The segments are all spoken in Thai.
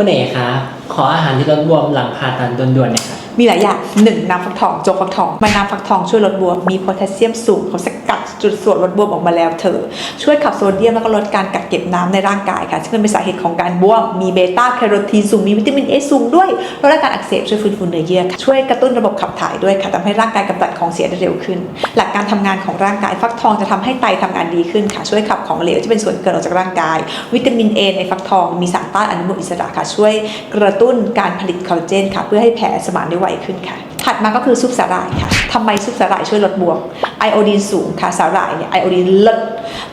คุณเอ๋คะขออาหารที่ลดบวมหลังผ่าตัดด่วนๆหน่อยค่ะมีหลายอย่างหนึ่งน้ำฟักทองโจกฟักทอง ใบน้ำฟักทองช่วยลดบวม มีโพแทสเซียมสูงเขาสกัด จุดส่วนลดบวมออกมาแล้วเธอ ช่วยขับโซเดียมแล้วก็ลดการกักเก็บน้ำในร่างกายค่ะซึ่งเป็นสาเหตุของการบวมมีเบต้าแคโรทีนสูงมีวิตามินเอสูงด้วยลดอาการอักเสบช่วยฟื้นฟูเนื้อเยื่อค่ะช่วยกระตุ้นระบบขับถ่ายด้วยค่ะทำให้ร่างกายกำจัดของเสียได้เร็วขึ้น หลักการทำงานของร่างกายฟักทองจะทำให้ไตทำงานดีขึ้นค่ะช่วยขับของเหลวที่เป็นส่วนเกินออกจากร่างกาย วิตามินเอในฟักทองมีสารต้านอนุมูลอิสระค่ะช่วยกระตุ้นการผลิตคอลลาเจนค่ะเพื่อให้แผลสมานได้ไวขึ้นค่ะ ถัดมาก็คือซุปสาหร่ายค่ะทำไมซุปสาหร่ายช่วยลดบวมไอโอดีนสูงค่ะสาหร่ายเนี่ยไอโอดีนลด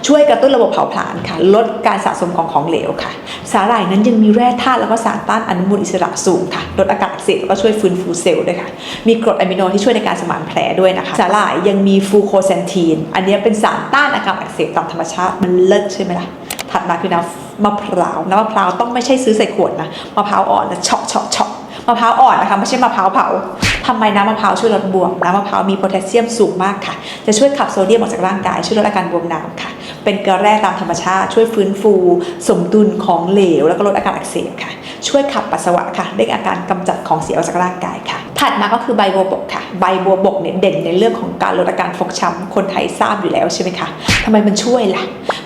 ช่วยกระตุ้นระบบเผาผลาญค่ะ ลดการสะสมของของเหลวค่ะ สาหร่ายนั้นยังมีแร่ธาตุแล้วก็สารต้านอนุมูลอิสระสูงค่ะ ลดอาการอักเสบแล้วก็ช่วยฟื้นฟูเซลล์ด้วยค่ะ มีกรดอะมิโนที่ช่วยในการสมานแผลด้วยนะคะ สาหร่ายยังมีฟูโคแซนทีน อันนี้เป็นสารต้านอาการอักเสบตามธรรมชาติมันเลิศใช่ไหมล่ะถัดมาคือน้ำมะพร้าวน้ำมะพร้าวต้องไม่ใช่ซื้อใส่ขวดนะมะพร้าวอ่อนแล้วเฉาะเฉาะเฉาะมะพร้าวอ่อนนะคะไม่ใช่มะพร้าวเผา ทำไมน้ำมะพร้าวช่วยลดบวม น้ำมะพร้าวมีโพแทสเซียมสูงมากค่ะ จะช่วยขับโซเดียมออกจากร่างกายช่วยลดอาการบวมน้ำค่ะ เป็นเกลือแร่ตามธรรมชาติช่วยฟื้นฟู สมดุลของเหลว แล้วก็ลดอาการอักเสบค่ะ ช่วยขับปัสสาวะค่ะเร่งอาการกำจัดของเสียออกจากร่างกายค่ะ ถัดมาก็คือใบบัวบกค่ะ ใบบัวบกเนี่ยเด่นในเรื่องของการลดอาการฟกช้ำคนไทยทราบอยู่แล้วใช่ไหมคะทำไมมันช่วยล่ะ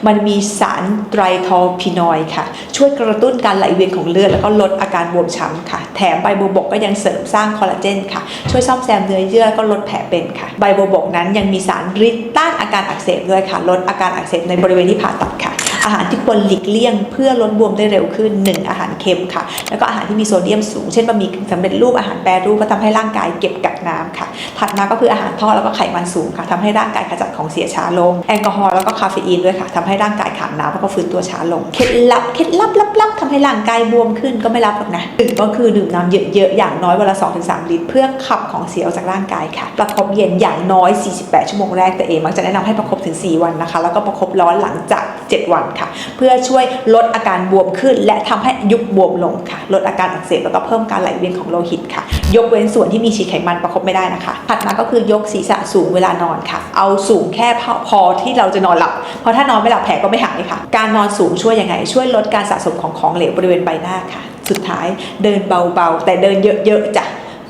มันมีสารไตรทอพินอยค่ะ ช่วยกระตุ้นการไหลเวียนของเลือดแล้วก็ลดอาการบวมช้ำค่ะ แถมใบบัวบกก็ยังเสริมสร้างคอลลาเจนค่ะ ช่วยซ่อมแซมเนื้อเยื่อแล้วก็ลดแผลเป็นค่ะ ใบบัวบกนั้นยังมีสารฤทธิ์ต้านอาการอักเสบด้วยค่ะ ลดอาการอักเสบในบริเวณที่ผ่าตัดค่ะ อาหารที่ควรหลีกเลี่ยงเพื่อลดบวมได้เร็วขึ้น 1 อาหารเค็มค่ะ แล้วก็อาหารที่มีโซเดียมสูง เช่นบะหมี่สำเร็จรูปอาหารแปรรูปก็ทำให้ร่างกายเก็บกักน้ำค่ะ ถัดมาก็คืออาหารทอดแล้วก็ไขมันสูงค่ะทำให้ร่างกายขจัดของเสียช้าลง แอลกอฮอล์แล้วก็คาเฟอีนด้วยค่ะทำให้ร่างกายขาดน้ำแล้วก็ฟื้นตัวช้าลง เคล็ดลับ เคล็ดลับลับๆทำให้ร่างกายบวมขึ้นก็ไม่รับหรอกนะหนึ่งก็คือดื่มน้ำเยอะๆ อย่างน้อยวันละ 2-3 ลิตร เพื่อขับของเสียออกจากร่างกายค่ะ ประคบเย็นอย่างน้อย 48 ชั่วโมงแรกแต่เองมักจะแนะนำให้ประคบถึง 4 วันนะคะ แล้วก็ประคบร้อนหลังจาก 7 วันค่ะ เพื่อช่วยลดอาการบวมขึ้น และทำให้ยุบบวมลงค่ะ ลดอาการอักเสบแล้วก็เพิ่มการไหลเวียนของโลหิตค่ะ ยกเว้นส่วนที่มีฉีดไขมันประคบไม่ได้นะคะถัดมาก็คือยกศีรษะสูงเวลานอนค่ะ เอาสูงแค่พอพอที่เราจะนอนหลับ เพราะถ้านอนไม่หลับแผลก็ไม่หายค่ะ การนอนสูงช่วยยังไง ช่วยลดการสะสมของของเหลวบริเวณใบหน้าค่ะ สุดท้ายเดินเบาๆ แต่เดินเยอะๆจ้ะ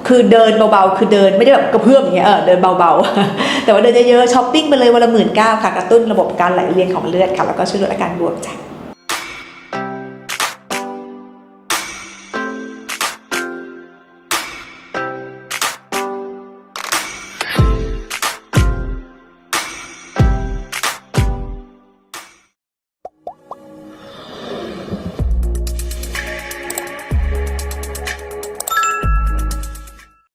คือเดินเบาๆ คือเดินไม่ได้แบบกระเพื่อมอย่างเงี้ยเออเดินเบาๆ แต่ว่าเดินเยอะๆช้อปปิ้งไปเลยวันละหมื่นเก้าค่ะกระตุ้นระบบการไหลเวียนของเลือดค่ะแล้วก็ช่วยลดอาการบวมจ้ะ